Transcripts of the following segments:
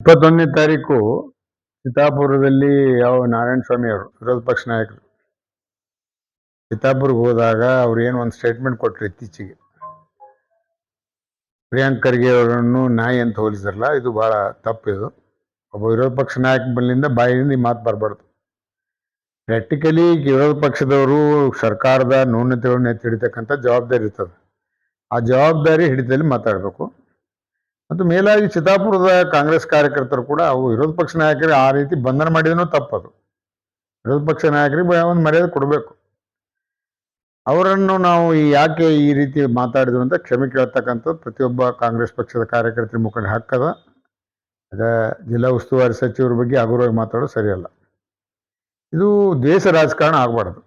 ಇಪ್ಪತ್ತೊಂದನೇ ತಾರೀಕು ಚಿತ್ತಾಪುರದಲ್ಲಿ ಯಾವ ನಾರಾಯಣ ಸ್ವಾಮಿ ಅವರು, ವಿರೋಧ ಪಕ್ಷ ನಾಯಕರು. ಚಿತ್ತಾಪುರ್ಗೆ ಹೋದಾಗ ಅವ್ರು ಏನು ಒಂದು ಸ್ಟೇಟ್ಮೆಂಟ್ ಕೊಟ್ಟರು ಇತ್ತೀಚೆಗೆ. ಪ್ರಿಯಾಂಕ್ ಖರ್ಗೆ ಅವರನ್ನು ನಾಯಿ ಅಂತ ಹೋಲಿಸಿರಲ್ಲ ಇದು ಬಹಳ ಇದು. ಒಬ್ಬ ವಿರೋಧ ಪಕ್ಷ ನಾಯಕ ಬಲ್ಲಿಂದ ಬಾಯಿಂದ ಈ ಮಾತು ಬರಬಾರ್ದು. ಪ್ರಾಕ್ಟಿಕಲಿ ವಿರೋಧ ಪಕ್ಷದವರು ಸರ್ಕಾರದ ನ್ಯೂನತೆಗಳನ್ನ ಎತ್ತಿ ಹಿಡಿತಕ್ಕಂಥ ಜವಾಬ್ದಾರಿ ಇರ್ತದೆ. ಆ ಜವಾಬ್ದಾರಿ ಹಿಡಿತದಲ್ಲಿ ಮಾತಾಡಬೇಕು. ಮತ್ತು ಮೇಲಾಗಿ ಚಿತ್ತಾಪುರದ ಕಾಂಗ್ರೆಸ್ ಕಾರ್ಯಕರ್ತರು ಕೂಡ ಅವು ವಿರೋಧ ಪಕ್ಷ ನಾಯಕರಿಗೆ ಆ ರೀತಿ ಬಂಧನ ಮಾಡಿದನೂ ತಪ್ಪದು. ವಿರೋಧ ಪಕ್ಷ ನಾಯಕರಿಗೆ ಒಂದು ಮರ್ಯಾದೆ ಕೊಡಬೇಕು. ಅವರನ್ನು ನಾವು ಈ ಯಾಕೆ ಈ ರೀತಿ ಮಾತಾಡಿದ್ರು ಅಂತ ಕ್ಷಮೆ ಕೇಳ್ತಕ್ಕಂಥದ್ದು ಪ್ರತಿಯೊಬ್ಬ ಕಾಂಗ್ರೆಸ್ ಪಕ್ಷದ ಕಾರ್ಯಕರ್ತರ ಮುಖಂಡ ಹಕ್ಕದ. ಅದ ಜಿಲ್ಲಾ ಉಸ್ತುವಾರಿ ಸಚಿವರ ಬಗ್ಗೆ ಹಗುರವಾಗಿ ಮಾತಾಡೋದು ಸರಿಯಲ್ಲ. ಇದು ದೇಶ ರಾಜಕಾರಣ ಆಗಬಾರ್ದು.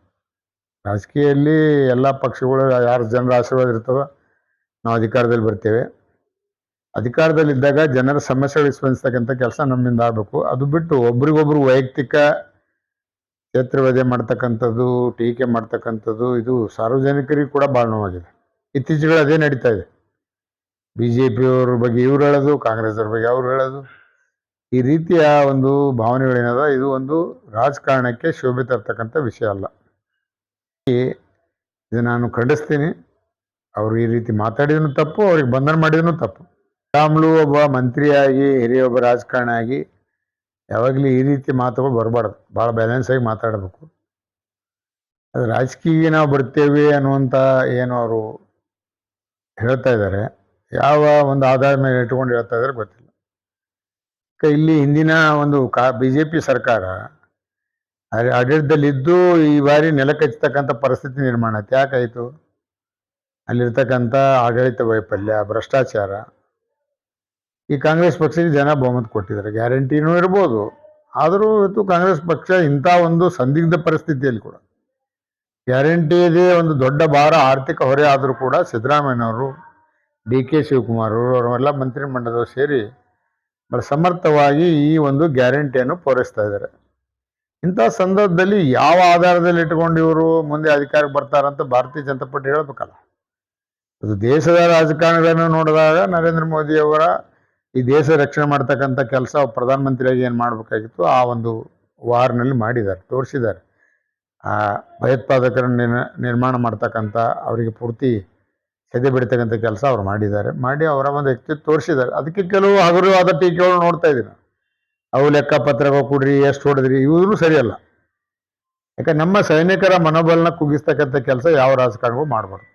ರಾಜಕೀಯಲ್ಲಿ ಎಲ್ಲ ಪಕ್ಷಗಳು ಯಾರು ಜನರ ಆಶೀರ್ವಾದ ಇರ್ತದೋ ನಾವು ಅಧಿಕಾರದಲ್ಲಿ ಬರ್ತೇವೆ. ಅಧಿಕಾರದಲ್ಲಿದ್ದಾಗ ಜನರ ಸಮಸ್ಯೆಗಳಿಗೆ ಸ್ಪಂದಿಸ್ತಕ್ಕಂಥ ಕೆಲಸ ನಮ್ಮಿಂದ ಆಗಬೇಕು. ಅದು ಬಿಟ್ಟು ಒಬ್ರಿಗೊಬ್ರು ವೈಯಕ್ತಿಕ ಕ್ಷೇತ್ರವಧೆ ಮಾಡ್ತಕ್ಕಂಥದ್ದು, ಟೀಕೆ ಮಾಡ್ತಕ್ಕಂಥದ್ದು, ಇದು ಸಾರ್ವಜನಿಕರಿಗೆ ಕೂಡ ಭಾಳ ನೋವಾಗಿದೆ ಇತ್ತೀಚೆಗೆ ಅದೇ ನಡೀತಾ ಇದೆ. ಬಿ ಜೆ ಪಿಯವ್ರ ಬಗ್ಗೆ ಇವ್ರು ಹೇಳೋದು ಕಾಂಗ್ರೆಸ್ವ್ರ ಬಗ್ಗೆ ಅವ್ರು ಹೇಳೋದು. ಈ ರೀತಿಯ ಒಂದು ಭಾವನೆಗಳೇನದ ಇದು ಒಂದು ರಾಜಕಾರಣಕ್ಕೆ ಶೋಭೆ ತರ್ತಕ್ಕಂಥ ವಿಷಯ ಅಲ್ಲ. ಇದು ನಾನು ಖಂಡಿಸ್ತೀನಿ. ಅವರು ಈ ರೀತಿ ಮಾತಾಡಿದ್ರು ತಪ್ಪು, ಅವ್ರಿಗೆ ಬಂಧನ ಮಾಡಿದ್ರು ತಪ್ಪು. ಶ್ರೀರಾಮ್ಲು ಒಬ್ಬ ಮಂತ್ರಿಯಾಗಿ, ಹಿರಿಯ ಒಬ್ಬ ರಾಜಕಾರಣಿ ಆಗಿ ಯಾವಾಗಲೂ ಈ ರೀತಿ ಮಾತುಗಳು ಬರಬಾರ್ದು. ಭಾಳ ಬ್ಯಾಲೆನ್ಸ್ ಆಗಿ ಮಾತಾಡಬೇಕು. ಅದು ರಾಜಕೀಯ ನಾವು ಬರ್ತೇವೆ ಅನ್ನುವಂಥ ಏನು ಅವರು ಹೇಳ್ತಾ ಇದ್ದಾರೆ. ಯಾವ ಒಂದು ಆಧಾರ ಮೇಲೆ ಇಟ್ಕೊಂಡು ಹೇಳ್ತಾ ಇದ್ದಾರೆ ಗೊತ್ತಿಲ್ಲ. ಇಲ್ಲಿ ಹಿಂದಿನ ಒಂದು ಕಾ ಬಿ ಜೆ ಪಿ ಸರ್ಕಾರ ಆಡಳಿತದಲ್ಲಿದ್ದು ಈ ಬಾರಿ ನೆಲಕಚ್ಚತಕ್ಕಂಥ ಪರಿಸ್ಥಿತಿ ನಿರ್ಮಾಣ ಆಯ್ತು. ಯಾಕಾಯಿತು? ಅಲ್ಲಿರ್ತಕ್ಕಂಥ ಆಡಳಿತ ವೈಫಲ್ಯ, ಭ್ರಷ್ಟಾಚಾರ ಈ ಕಾಂಗ್ರೆಸ್ ಪಕ್ಷಕ್ಕೆ ಜನ ಬಹುಮತ ಕೊಟ್ಟಿದ್ದಾರೆ. ಗ್ಯಾರಂಟಿನೂ ಇರ್ಬೋದು. ಆದರೂ ಇವತ್ತು ಕಾಂಗ್ರೆಸ್ ಪಕ್ಷ ಇಂಥ ಒಂದು ಸಂದಿಗ್ಧ ಪರಿಸ್ಥಿತಿಯಲ್ಲಿ ಕೂಡ ಗ್ಯಾರಂಟಿಯದೇ ಒಂದು ದೊಡ್ಡ ಭಾರ ಆರ್ಥಿಕ ಹೊರೆ ಆದರೂ ಕೂಡ ಸಿದ್ದರಾಮಯ್ಯನವರು ಡಿ ಕೆ ಶಿವಕುಮಾರ್ ಅವರು, ಅವರೆಲ್ಲ ಮಂತ್ರಿಮಂಡಲದವರು ಸೇರಿ ಬಹಳ ಸಮರ್ಥವಾಗಿ ಈ ಒಂದು ಗ್ಯಾರಂಟಿಯನ್ನು ಪೂರೈಸ್ತಾ ಇದ್ದಾರೆ. ಇಂಥ ಸಂದರ್ಭದಲ್ಲಿ ಯಾವ ಆಧಾರದಲ್ಲಿ ಇಟ್ಕೊಂಡು ಇವರು ಮುಂದೆ ಅಧಿಕಾರಕ್ಕೆ ಬರ್ತಾರಂತ ಭಾರತೀಯ ಜನತಾ ಪಾರ್ಟಿ ಹೇಳಬೇಕಲ್ಲ. ಅದು ದೇಶದ ರಾಜಕಾರಣಿಗಳನ್ನು ನೋಡಿದಾಗ ನರೇಂದ್ರ ಮೋದಿ ಅವರ ಈ ದೇಶ ರಕ್ಷಣೆ ಮಾಡ್ತಕ್ಕಂಥ ಕೆಲಸ ಪ್ರಧಾನಮಂತ್ರಿಯಾಗಿ ಏನು ಮಾಡಬೇಕಾಗಿತ್ತು? ಆ ಒಂದು ವಾರ್ನಲ್ಲಿ ಮಾಡಿದ್ದಾರೆ, ತೋರಿಸಿದ್ದಾರೆ. ಆ ಭಯೋತ್ಪಾದಕರನ್ನು ನಿರ್ ನಿರ್ಮಾಣ ಮಾಡ್ತಕ್ಕಂಥ ಅವರಿಗೆ ಪೂರ್ತಿ ಸೆದೆ ಬಿಡ್ತಕ್ಕಂಥ ಕೆಲಸ ಅವ್ರು ಮಾಡಿದ್ದಾರೆ. ಮಾಡಿ ಅವರ ಒಂದು ವ್ಯಕ್ತಿತ್ವ ತೋರಿಸಿದ್ದಾರೆ. ಅದಕ್ಕೆ ಕೆಲವು ಹಗುರವಾದ ಟೀಕೆಗಳು ನೋಡ್ತಾ ಇದ್ದೀನಿ. ಅವು ಲೆಕ್ಕಪತ್ರಗಳು ಕೊಡ್ರಿ, ಎಷ್ಟು ಹೊಡೆದ್ರಿ, ಇವರು ಸರಿಯಲ್ಲ. ಯಾಕಂದ್ರೆ ನಮ್ಮ ಸೈನಿಕರ ಮನೋಬಲನ ಕುಗ್ಗಿಸ್ತಕ್ಕಂಥ ಕೆಲಸ ಯಾವ ರಾಜಕಾರಣಗಳು ಮಾಡಬಾರ್ದು.